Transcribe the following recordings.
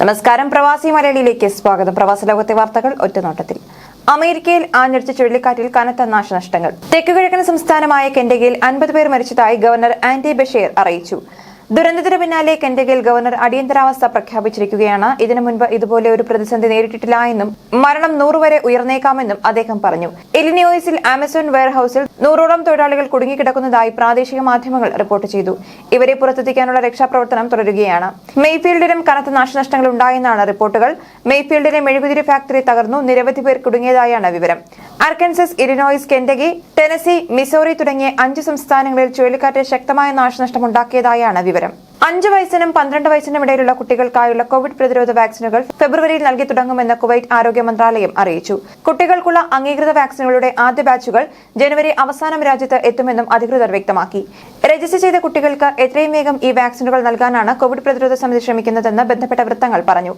നമസ്കാരം. പ്രവാസി മലയാളിയിലേക്ക് സ്വാഗതം. പ്രവാസ ലോകത്തെ വാർത്തകൾ ഒറ്റനോട്ടത്തിൽ. അമേരിക്കയിൽ ആഞ്ഞടിച്ച ചുഴലിക്കാറ്റിൽ കനത്ത നാശനഷ്ടങ്ങൾ. തെക്കുകിഴക്കൻ സംസ്ഥാനമായ കെൻഡഗിയിൽ അൻപത് പേർ മരിച്ചതായി ഗവർണർ ആന്റി ബഷീർ അറിയിച്ചു. ദുരന്തത്തിന് പിന്നാലെ കെൻഡഗിൽ ഗവർണർ അടിയന്തരാവസ്ഥ പ്രഖ്യാപിച്ചിരിക്കുകയാണ്. ഇതിനു മുൻപ് ഇതുപോലെ ഒരു പ്രതിസന്ധി നേരിട്ടിട്ടില്ല എന്നും മരണം നൂറ് വരെ ഉയർന്നേക്കാമെന്നും അദ്ദേഹം പറഞ്ഞു. ഇലിനോയിസിൽ ആമസോൺ വെയർഹൌസിൽ നൂറോളം തൊഴിലാളികൾ കുടുങ്ങിക്കിടക്കുന്നതായി പ്രാദേശിക മാധ്യമങ്ങൾ റിപ്പോർട്ട് ചെയ്തു. ഇവരെ പുറത്തെത്തിക്കാനുള്ള രക്ഷാപ്രവർത്തനം തുടരുകയാണ്. മെയ്ഫീൽഡിലും കനത്ത നാശനഷ്ടങ്ങൾ ഉണ്ടായെന്നാണ് റിപ്പോർട്ടുകൾ. മെയ്ഫീൽഡിലെ മെഴുകുതിരി ഫാക്ടറി തകർന്നു. നിരവധി പേർ കുടുങ്ങിയതായാണ് വിവരം. Arkansas Illinois Kentucky Tennessee Missouri തുടങ്ങിയ അഞ്ച് സംസ്ഥാനങ്ങളിൽ ചുഴലിക്കാറ്റ് ശക്തമായ നാശനഷ്ടമുണ്ടാക്കിയതായാണ് വിവരം. അഞ്ച് വയസ്സിനും പന്ത്രണ്ട് വയസ്സിനും ഇടയിലുള്ള കുട്ടികൾക്കായുള്ള കോവിഡ് പ്രതിരോധ വാക്സിനുകൾ ഫെബ്രുവരിയിൽ നൽകി തുടങ്ങുമെന്ന് കുവൈറ്റ് ആരോഗ്യ മന്ത്രാലയം അറിയിച്ചു. കുട്ടികൾക്കുള്ള അംഗീകൃത വാക്സിനുകളുടെ ആദ്യ ബാച്ചുകൾ ജനുവരി അവസാനം രാജ്യത്ത് എത്തുമെന്നും അധികൃതർ വ്യക്തമാക്കി. രജിസ്റ്റർ ചെയ്ത കുട്ടികൾക്ക് എത്രയും വേഗം ഈ വാക്സിനുകൾ നൽകാനാണ് കോവിഡ് പ്രതിരോധ സമിതി ശ്രമിക്കുന്നതെന്ന് ബന്ധപ്പെട്ട വൃത്തങ്ങൾ പറഞ്ഞു.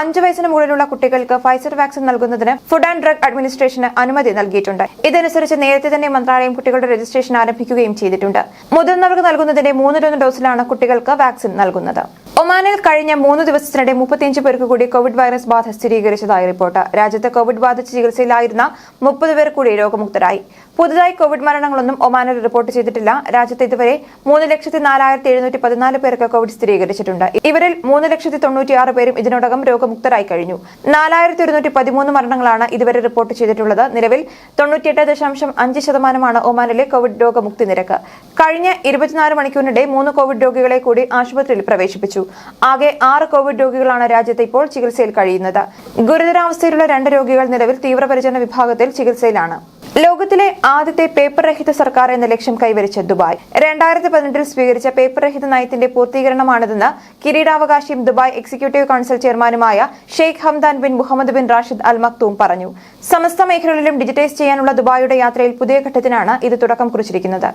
അഞ്ചു വയസ്സിന് മുകളിലുള്ള കുട്ടികൾക്ക് ഫൈസർ വാക്സിൻ നൽകുന്നതിന് ഫുഡ് ആൻഡ് ഡ്രഗ് അഡ്മിനിസ്ട്രേഷന് അനുമതി നൽകിയിട്ടുണ്ട്. ഇതനുസരിച്ച് നേരത്തെ തന്നെ മന്ത്രാലയം കുട്ടികളുടെ രജിസ്ട്രേഷൻ ആരംഭിക്കുകയും ചെയ്തിട്ടുണ്ട്. മുതിർന്നവർക്ക് നൽകുന്നതിന്റെ മൂന്നിലൊന്ന് ഡോസിലാണ് കുട്ടികൾക്ക് വാക്സിൻ നൽകുന്നത്. ഒമാനിൽ കഴിഞ്ഞ മൂന്ന് ദിവസത്തിനിടെ മുപ്പത്തിയഞ്ച് പേർക്ക് കൂടി കോവിഡ് വൈറസ് ബാധ സ്ഥിരീകരിച്ചതായി റിപ്പോർട്ട്. രാജ്യത്ത് കോവിഡ് ബാധിച്ച് ചികിത്സയിലായിരുന്ന മുപ്പത് പേർ കൂടി രോഗമുക്തരായി. പുതുതായി കോവിഡ് മരണങ്ങളൊന്നും ഒമാനിൽ റിപ്പോർട്ട് ചെയ്തിട്ടില്ല. രാജ്യത്ത് ഇതുവരെ മൂന്ന് ലക്ഷത്തി നാലായിരത്തി എഴുന്നൂറ്റി പതിനാല് പേർക്ക് കോവിഡ് സ്ഥിരീകരിച്ചിട്ടുണ്ട്. ഇവരിൽ മൂന്ന് ലക്ഷത്തി തൊണ്ണൂറ്റിയാറ് പേരും ഇതിനോടകം രോഗമുക്തരായി കഴിഞ്ഞു. നാലായിരത്തി ഒരുന്നൂറ്റി പതിമൂന്ന് മരണങ്ങളാണ് ഇതുവരെ റിപ്പോർട്ട് ചെയ്തിട്ടുള്ളത്. നിലവിൽ തൊണ്ണൂറ്റിയെട്ട് ദശാംശം അഞ്ച് ശതമാനമാണ് ഒമാനിലെ കോവിഡ് രോഗമുക്തി നിരക്ക്. കഴിഞ്ഞ ഇരുപത്തിനാല് മണിക്കൂറിനിടെ മൂന്ന് കോവിഡ് രോഗികളെ കൂടി ആശുപത്രിയിൽ പ്രവേശിപ്പിച്ചു. ആകെ ആറ് കോവിഡ് രോഗികളാണ് രാജ്യത്ത് ഇപ്പോൾ ചികിത്സയിൽ കഴിയുന്നത്. ഗുരുതരാവസ്ഥയിലുള്ള രണ്ട് രോഗികൾ നിലവിൽ തീവ്രപരിചരണ വിഭാഗത്തിൽ ചികിത്സയിലാണ്. ലോകത്തിലെ ആദ്യത്തെ പേപ്പർ രഹിത സർക്കാർ എന്ന ലക്ഷ്യം കൈവരിച്ച ദുബായ്. രണ്ടായിരത്തി പതിനെട്ടിൽ സ്വീകരിച്ച പേപ്പർ രഹിത നയത്തിന്റെ പൂർത്തീകരണമാണിതെന്ന് കിരീടാവകാശിയും ദുബായ് എക്സിക്യൂട്ടീവ് കൌൺസിൽ ചെയർമാനുമായ Sheikh Hamdan bin Mohammed bin Rashid Al Maktoum പറഞ്ഞു. സമസ്ത മേഖലകളിലും ഡിജിറ്റൈസ് ചെയ്യാനുള്ള ദുബായിയുടെ യാത്രയിൽ പുതിയ ഘട്ടത്തിനാണ് ഇത് തുടക്കം കുറിച്ചിരിക്കുന്നത്.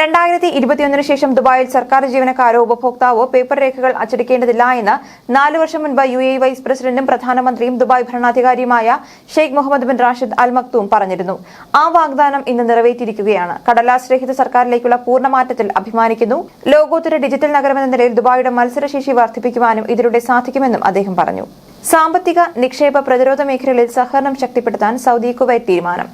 രണ്ടായിരത്തി ഇരുപത്തിയൊന്നിന് ശേഷം ദുബായിൽ സർക്കാർ ജീവനക്കാരോ ഉപഭോക്താവോ പേപ്പർ രേഖകൾ അച്ചടിക്കേണ്ടതില്ല എന്ന് നാലു വർഷം മുൻപ് യു എ വൈസ് പ്രസിഡന്റും പ്രധാനമന്ത്രിയും Dubai ഭരണാധികാരിയുമായ Sheikh Mohammed bin Rashid Al Maktoum പറഞ്ഞിരുന്നു. ആ വാഗ്ദാനം ഇന്ന് നിറവേറ്റിയിരിക്കുകയാണ്. കടലാസ് രഹിത സർക്കാരിലേക്കുള്ള പൂർണമാറ്റത്തിൽ അഭിമാനിക്കുന്നു. ലോകോത്തര ഡിജിറ്റൽ നഗരമെന്ന നിലയിൽ ദുബായിയുടെ മത്സരശേഷി വർദ്ധിപ്പിക്കുവാനും ഇതിലൂടെ സാധിക്കുമെന്നും അദ്ദേഹം പറഞ്ഞു. സാമ്പത്തിക നിക്ഷേപ പ്രതിരോധ മേഖലകളിൽ സഹകരണം ശക്തിപ്പെടുത്താൻ സൗദി കുവൈറ്റ് തീരുമാനം.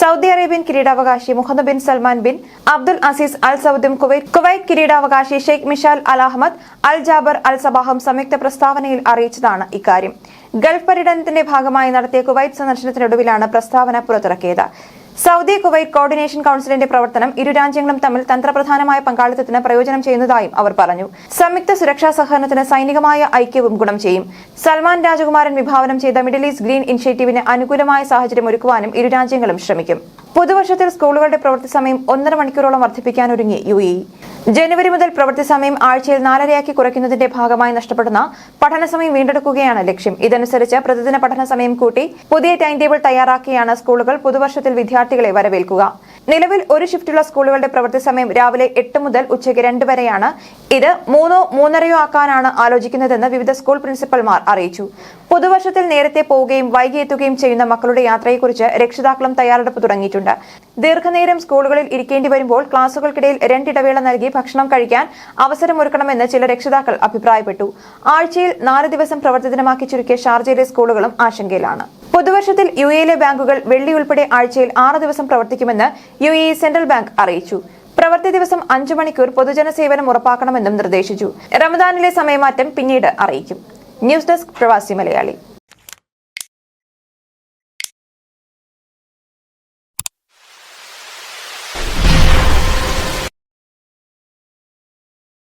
സൗദി അറേബ്യൻ കിരീടാവകാശി Mohammed bin Salman bin Abdul Aziz Al സൗദും Kuwait Kuwait കിരീടാവകാശി Sheikh Mishal Al Ahmad Al Jaber Al സബാഹും സംയുക്ത പ്രസ്താവനയിൽ അറിയിച്ചതാണ് ഇക്കാര്യം. ഗൾഫ് പര്യടനത്തിന്റെ ഭാഗമായി നടത്തിയ കുവൈറ്റ് സന്ദർശനത്തിനൊടുവിലാണ് പ്രസ്താവന പുറത്തിറക്കിയത്. സൗദി കുവൈറ്റ് കോർഡിനേഷൻ കൌൺസിലിന്റെ പ്രവർത്തനം ഇരു രാജ്യങ്ങളും തമ്മിൽ തന്ത്രപ്രധാനമായ പങ്കാളിത്തത്തിന് പ്രയോജനം ചെയ്യുന്നതായും അവർ പറഞ്ഞു. സംയുക്ത സുരക്ഷാ സഹകരണത്തിന് സൈനികമായ ഐക്യവും ഗുണം ചെയ്യും. സൽമാൻ രാജകുമാരൻ വിഭാവനം ചെയ്ത മിഡിൽ ഈസ്റ്റ് ഗ്രീൻ ഇനിഷ്യേറ്റീവിന് അനുകൂലമായ സാഹചര്യം ഒരുക്കുവാനും ഇരു രാജ്യങ്ങളും ശ്രമിക്കും. പുതുവർഷത്തിൽ സ്കൂളുകളുടെ പ്രവൃത്തി സമയം ഒന്നര മണിക്കൂറോളം വർദ്ധിപ്പിക്കാനൊരുങ്ങി യു എ ജനുവരി മുതൽ പ്രവൃത്തി സമയം ആഴ്ചയിൽ നാലരയാക്കി കുറയ്ക്കുന്നതിന്റെ ഭാഗമായി നഷ്ടപ്പെടുന്ന പഠന സമയം വീണ്ടെടുക്കുകയാണ് ലക്ഷ്യം. ഇതനുസരിച്ച് പ്രതിദിന പഠന സമയം കൂട്ടി പുതിയ ടൈം ടേബിൾ തയ്യാറാക്കിയാണ് സ്കൂളുകൾ പുതുവർഷത്തിൽ വിദ്യാർത്ഥികളെ വരവേൽക്കുക. നിലവിൽ ഒരു ഷിഫ്റ്റുള്ള സ്കൂളുകളുടെ പ്രവൃത്തി സമയം രാവിലെ എട്ട് മുതൽ ഉച്ചയ്ക്ക് രണ്ട് വരെയാണ് ഇത് മൂന്നോ മൂന്നരയോ ആക്കാനാണ് ആലോചിക്കുന്നതെന്ന് വിവിധ സ്കൂൾ പ്രിൻസിപ്പൽമാർ അറിയിച്ചു. പുതുവർഷത്തിൽ നേരത്തെ പോവുകയും വൈകി എത്തുകയും ചെയ്യുന്ന മക്കളുടെ യാത്രയെക്കുറിച്ച് രക്ഷിതാക്കളും തയ്യാറെടുപ്പ് തുടങ്ങിയിട്ടുണ്ട്. ദീർഘനേരം സ്കൂളുകളിൽ ഇരിക്കേണ്ടി വരുമ്പോൾ ക്ലാസുകൾക്കിടയിൽ രണ്ടിടവേള നൽകി ഭക്ഷണം കഴിക്കാൻ അവസരമൊരുക്കണമെന്ന് ചില രക്ഷിതാക്കൾ അഭിപ്രായപ്പെട്ടു. ആഴ്ചയിൽ നാല് ദിവസം പ്രവർത്തനമാക്കി ചുരുക്കിയ ഷാർജയിലെ സ്കൂളുകളും ആശങ്കയിലാണ്. പുതുവർഷത്തിൽ യു എയിലെ ബാങ്കുകൾ വെള്ളി ഉൾപ്പെടെ ആഴ്ചയിൽ ആറ് ദിവസം പ്രവർത്തിക്കുമെന്ന് യു എ സെൻട്രൽ ബാങ്ക് അറിയിച്ചു. പ്രവൃത്തി ദിവസം അഞ്ചു മണിക്കൂർ പൊതുജന സേവനം ഉറപ്പാക്കണമെന്നും നിർദ്ദേശിച്ചു. റമദാനിലെ സമയമാറ്റം പിന്നീട് അറിയിക്കും. ന്യൂസ് ഡെസ്ക് പ്രവാസി മലയാളി.